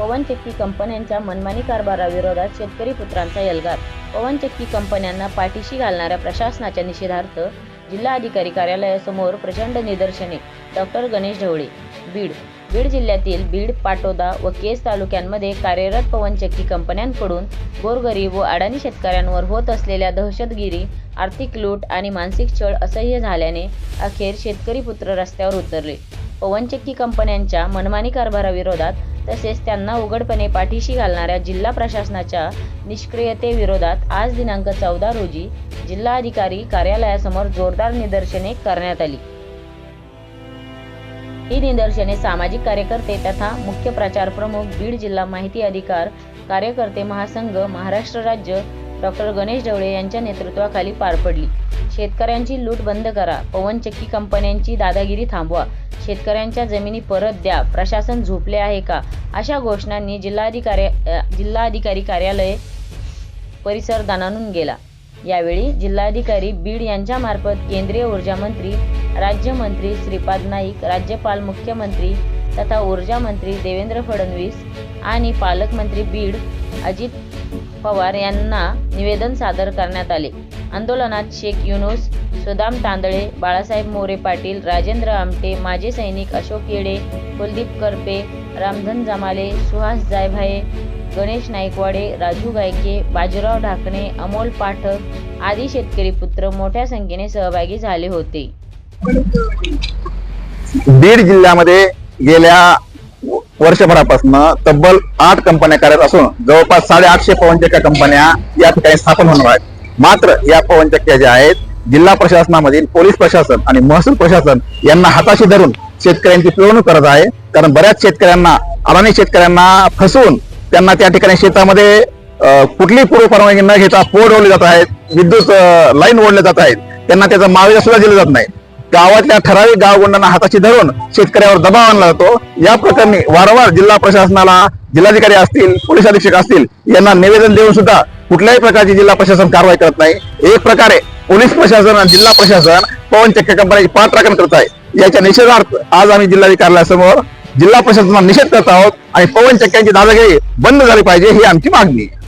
पवनचक्की कंपन्यांच्या मनमानी कारभाराविरोधात शेतकरी पुत्रांचा एल्गार पवनचक्की कंपन्यांना पाठीशी घालणाऱ्या प्रशासनाच्या निषेधार्थ जिल्हाधिकारी कार्यालयासमोर प्रचंड निदर्शने. डॉक्टर गणेश ढवळे बीड. बीड जिल्ह्यातील बीड पाटोदा व केस तालुक्यांमध्ये कार्यरत पवनचक्की कंपन्यांकडून गोरगरीब व अडाणी शेतकऱ्यांवर होत असलेल्या दहशतगिरी आर्थिक लूट आणि मानसिक छळ असह्य झाल्याने अखेर शेतकरी पुत्र रस्त्यावर उतरले. पवनचक्की कंपन्यांच्या मनमानी कारभाराविरोधात तसेच त्यांना उघडपणे पाठीशी घालणाऱ्या जिल्हा प्रशासनाच्या निष्क्रियतेविरोधात आज दिनांक चौदा रोजी जिल्हाधिकारी कार्यालयासमोर जोरदार निदर्शने करण्यात आली. ही निदर्शने सामाजिक कार्यकर्ते तथा मुख्य प्रचार प्रमुख बीड जिल्हा माहिती अधिकार कार्यकर्ते महासंघ महाराष्ट्र राज्य डॉक्टर गणेश ढवळे यांच्या नेतृत्वाखाली पार पडली. शेतकऱ्यांची लूट बंद करा. पवनचक्की कंपन्यांची दादागिरी थांबवा. शेतकऱ्यांच्या जमिनी परत द्या. प्रशासन झोपले आहे का? अशा घोषणांनी जिल्हाधिकारी जिल्हाधिकारी कार्यालय परिसर दणानून गेला. यावेळी जिल्हाधिकारी बीड यांच्यामार्फत केंद्रीय ऊर्जा मंत्री राज्यमंत्री श्रीपाद नाईक राज्यपाल मुख्यमंत्री तथा ऊर्जा मंत्री देवेंद्र फडणवीस आणि पालकमंत्री बीड अजित पवार यांना निवेदन सादर करण्यात आले. आंदोलनात शेख युनुस सुदाम तांदळे बाळासाहेब मोरे पाटील राजेंद्र आमटे माजी सैनिक अशोक येडे कुलदीप करपे रामधन जमाले सुहास जायभाये गणेश नाईकवाडे राजू गायके बाजीराव ढाकणे अमोल पाठक आदी शेतकरी पुत्र मोठ्या संख्येने सहभागी झाले होते. बीड जिल्ह्यामध्ये गेल्या वर्षभरापासून तब्बल आठ कंपन्या कार्यरत असून जवळपास साडेआठशे पवनचक्क्या कंपन्या या ठिकाणी स्थापन होणार आहेत. मात्र या पवनचक्क्या ज्या आहेत जिल्हा प्रशासनामधील पोलीस प्रशासन आणि महसूल प्रशासन यांना हाताशी धरून शेतकऱ्यांची पिळवणूक करत आहे. कारण बऱ्याच शेतकऱ्यांना अडाणी शेतकऱ्यांना फसवून त्यांना त्या ठिकाणी शेतामध्ये कुठली पूर्व परवानगी न घेता पोड ओढले जात आहेत विद्युत लाईन ओढले जात आहेत. त्यांना त्याचा मावेजा सुद्धा दिला जात नाही गावातल्या ठराविक गावगुंडांना हाताशी धरून शेतकऱ्यावर दबाव आणला जातो. या प्रकरणी वारंवार जिल्हा प्रशासनाला जिल्हाधिकारी असतील पोलीस अधीक्षक असतील यांना निवेदन देऊन सुद्धा कुठल्याही प्रकारची जिल्हा प्रशासन कारवाई करत नाही. एक प्रकारे पोलीस प्रशासन आणि जिल्हा प्रशासन पवन चक्क्या कंपन्याची पाठराखण करत आहे. याच्या निषेधार्थ आज आम्ही जिल्हाधिकारी कार्यालयासमोर जिल्हा प्रशासनाला निषेध करत आहोत आणि पवन चक्क्यांची दादागिरी बंद झाली पाहिजे ही आमची मागणी आहे.